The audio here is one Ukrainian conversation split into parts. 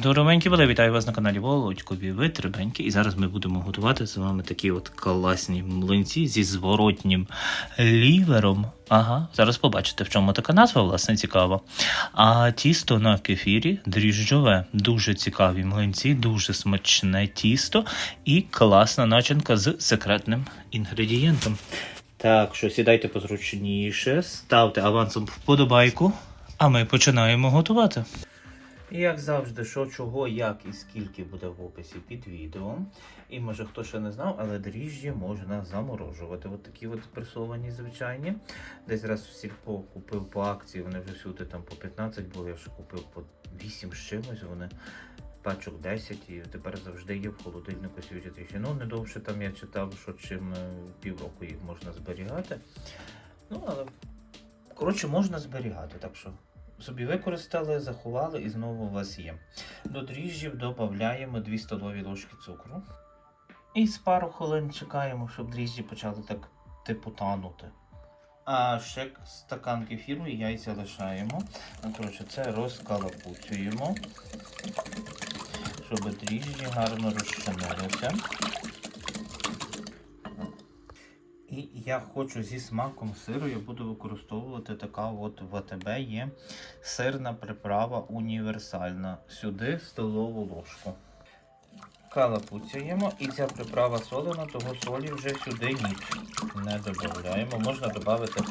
здоровенькі були, вітаю вас на каналі Володькові. Ви трибенькі. І зараз ми будемо готувати з вами такі от класні млинці зі зворотнім лівером. Ага, зараз побачите, в чому така назва, власне, цікава. А тісто на кефірі дріжджове. Дуже цікаві млинці, дуже смачне тісто і класна начинка з секретним інгредієнтом. Так що сідайте позручніше, ставте авансом вподобайку, а ми починаємо готувати. Як завжди, що, чого, як і скільки буде в описі під відео. І може хто ще не знав, але дріжджі можна заморожувати. От такі от пресовані звичайні. Десь раз в сільпо купив по акції, вони вже всюди там по 15 були, я ще купив по 8 з чимось. Вони пачок 10 і тепер завжди є в холодильнику свіжі дріжджі. Ну, не довше там я читав, що чим е, півроку їх можна зберігати. Ну, але коротше, можна зберігати, так що собі використали, заховали і знову у вас є. До дріжджів додаємо 2 столові ложки цукру. І з пару хвилин чекаємо, щоб дріжджі почали так типу танути. А ще стакан кефіру і яйця лишаємо. Коротше, це розкалапуцюємо, щоб дріжджі гарно розчинилися. І я хочу зі смаком сиру, я буду використовувати така от в АТБ є сирна приправа універсальна. Сюди столову ложку. Калапуцяємо і ця приправа солена, того солі вже сюди ніч не додаємо. Можна додати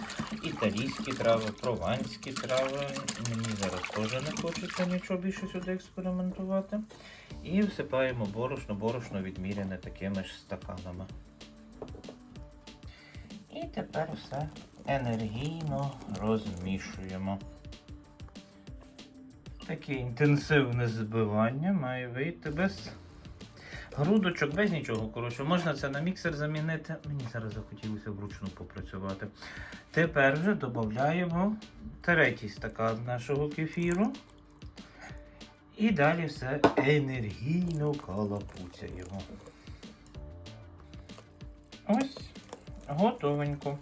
італійські трави, прованські трави. Мені зараз теж не хочеться нічого більше сюди експериментувати. І всипаємо борошно, борошно відміряне такими ж стаканами. Тепер все енергійно розмішуємо. Таке інтенсивне збивання має вийти без грудочок, без нічого. Коротше, можна це на міксер замінити. Мені зараз захотілося вручну попрацювати. Тепер вже додаємо третій стакан нашого кефіру. І далі все енергійно калапуцяємо. Ось. Готовенько.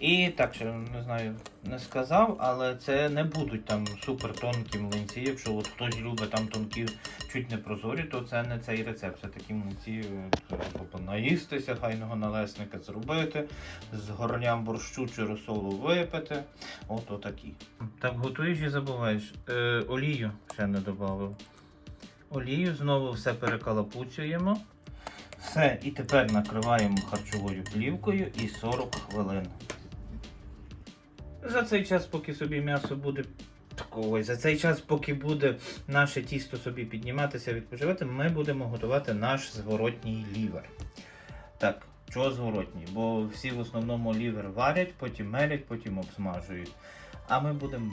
І так, ще не знаю, не сказав, але це не будуть там супер тонкі млинці. Якщо от хтось любить там тонкі, чуть не прозорі, то це не цей рецепт. Це такі млинці, тобто наїстися, хайного налесника зробити, з горням борщу чи розсолу випити. От отакі. Так, готуєш і забуваєш. Е, олію ще не додав. Олію знову все перекалапуцюємо. Все, і тепер накриваємо харчовою плівкою і 40 хвилин. За цей час, поки собі м'ясо буде такого, за цей час, поки буде наше тісто собі підніматися, відпочивати, ми будемо готувати наш зворотній лівер. Так, чого зворотній? Бо всі в основному лівер варять, потім мелять, потім обсмажують. А ми будемо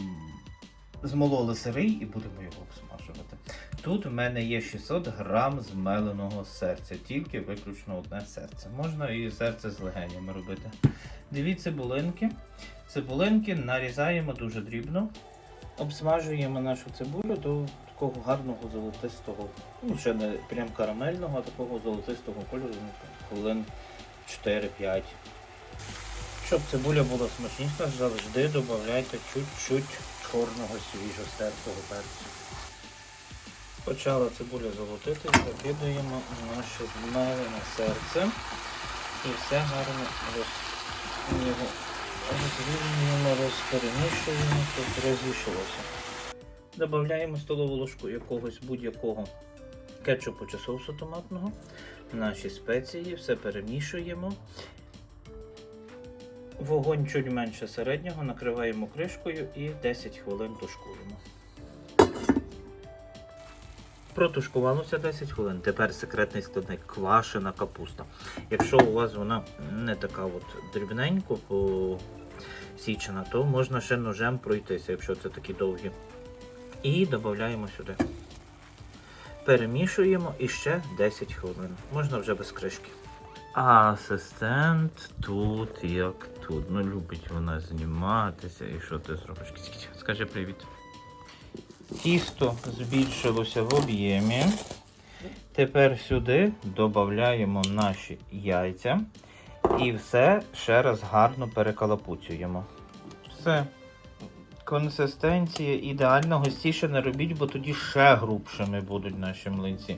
змололи сирий і будемо його обсмажувати. Тут в мене є 600 грам змеленого серця, тільки виключно одне серце. Можна і серце з легенями робити. Дві цибулинки. Цибулинки нарізаємо дуже дрібно. Обсмажуємо нашу цибулю до такого гарного золотистого, ну ще не прям карамельного, а такого золотистого кольору, ну, хвилин 4-5. Щоб цибуля була смачніша, завжди додавайте чуть-чуть чорного свіжо стертого перцю. Почала цибуля золотити, закидуємо наше змелене серце і все гарно роз... його розрівнюємо, розперемішуємо, щоб розійшлося. Додаємо столову ложку якогось будь-якого кетчупу чи соусу томатного, наші спеції, все перемішуємо. Вогонь чуть менше середнього, накриваємо кришкою і 10 хвилин тушкуємо. Протушкувалося 10 хвилин. Тепер секретний складник квашена капуста. Якщо у вас вона не така от дрібненько посічена, то можна ще ножем пройтися, якщо це такі довгі. І додаємо сюди. Перемішуємо і ще 10 хвилин. Можна вже без кришки. Асистент тут як тут. Ну, любить вона зніматися. І що ти зробиш? Скажи привіт. Тісто збільшилося в об'ємі. Тепер сюди додаємо наші яйця і все ще раз гарно перекалапуцюємо. Все. Консистенція ідеальна, густіше не робіть, бо тоді ще грубшими будуть наші млинці.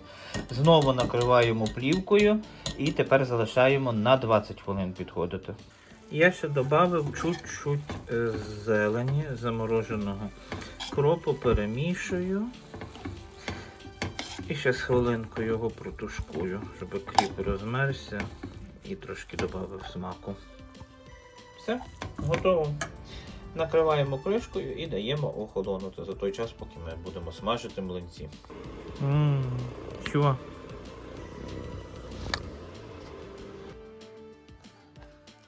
Знову накриваємо плівкою і тепер залишаємо на 20 хвилин підходити. Я ще додав чуть-чуть е, зелені замороженого кропу, перемішую. І ще з хвилинку його протушкую, щоб кріп розмерся і трошки додав смаку. Все, готово. Накриваємо кришкою і даємо охолонути за той час, поки ми будемо смажити млинці. Ммм, що?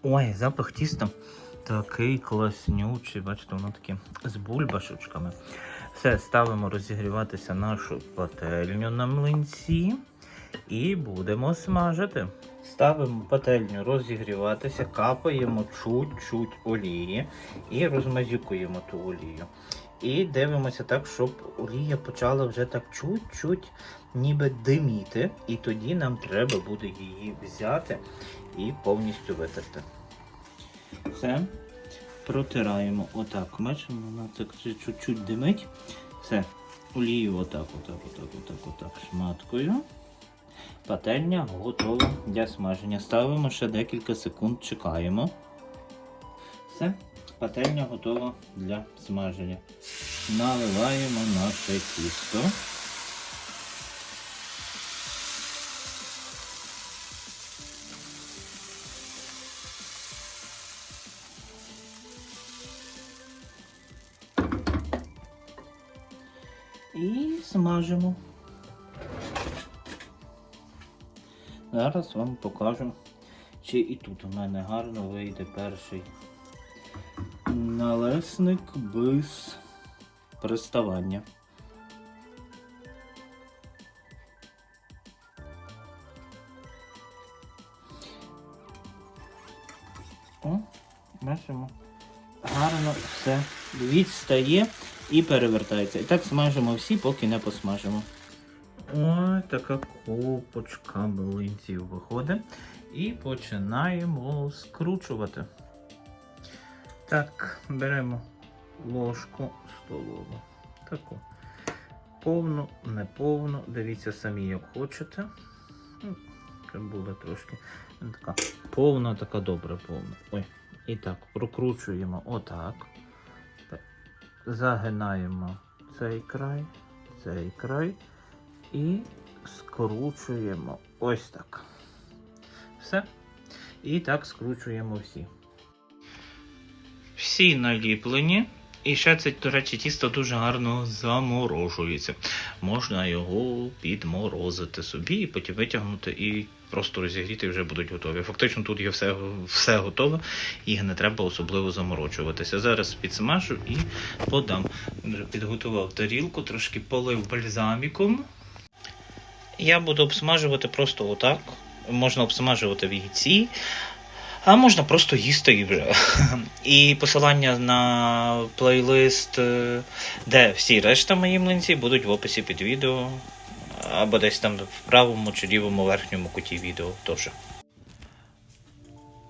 Ой, запах тіста такий класнючий. Бачите, воно таке з бульбашечками. Все, ставимо розігріватися нашу пательню на млинці і будемо смажити. Ставимо пательню розігріватися, капаємо чуть-чуть олії і розмазюкуємо ту олію. І дивимося так, щоб олія почала вже так чуть-чуть ніби диміти. І тоді нам треба буде її взяти і повністю витерти. Все. Протираємо отак. Бачимо, вона так чуть-чуть димить. Все. Олію отак, отак, отак, отак, отак шматкою. Пательня готова для смаження. Ставимо ще декілька секунд, чекаємо. Все, пательня готова для смаження. Наливаємо наше тісто. І смажимо. Зараз вам покажу, чи і тут у мене гарно вийде перший налесник без приставання. О, бачимо. Гарно все відстає і перевертається. І так смажимо всі, поки не посмажимо. Ось така копочка млинців виходить. І починаємо скручувати. Так, беремо ложку столову. Таку. Повну, неповну. Дивіться самі, як хочете. Ну, Щоб було трошки. Така повна, така добра повна. Ой. І так, прокручуємо отак. Загинаємо цей край, цей край. І скручуємо ось так. Все. І так скручуємо всі. Всі наліплені. І ще це, до речі, тісто дуже гарно заморожується. Можна його підморозити собі і потім витягнути і просто розігріти і вже будуть готові. Фактично тут є все, все готове, їх не треба особливо заморочуватися. Зараз підсмажу і подам. Вже підготував тарілку, трошки полив бальзаміком. Я буду обсмажувати просто отак. Можна обсмажувати в яйці, а можна просто їсти і вже. І посилання на плейлист, е, де всі решта мої млинці, будуть в описі під відео. Або десь там в правому чи лівому верхньому куті відео теж.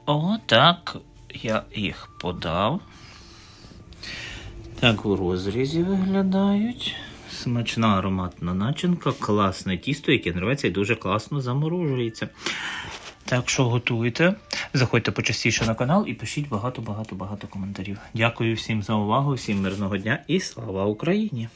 Отак я їх подав. Так у розрізі виглядають. Смачна ароматна начинка, класне тісто, яке нравиться і дуже класно заморожується. Так що готуйте, заходьте почастіше на канал і пишіть багато-багато-багато коментарів. Дякую всім за увагу, всім мирного дня і слава Україні!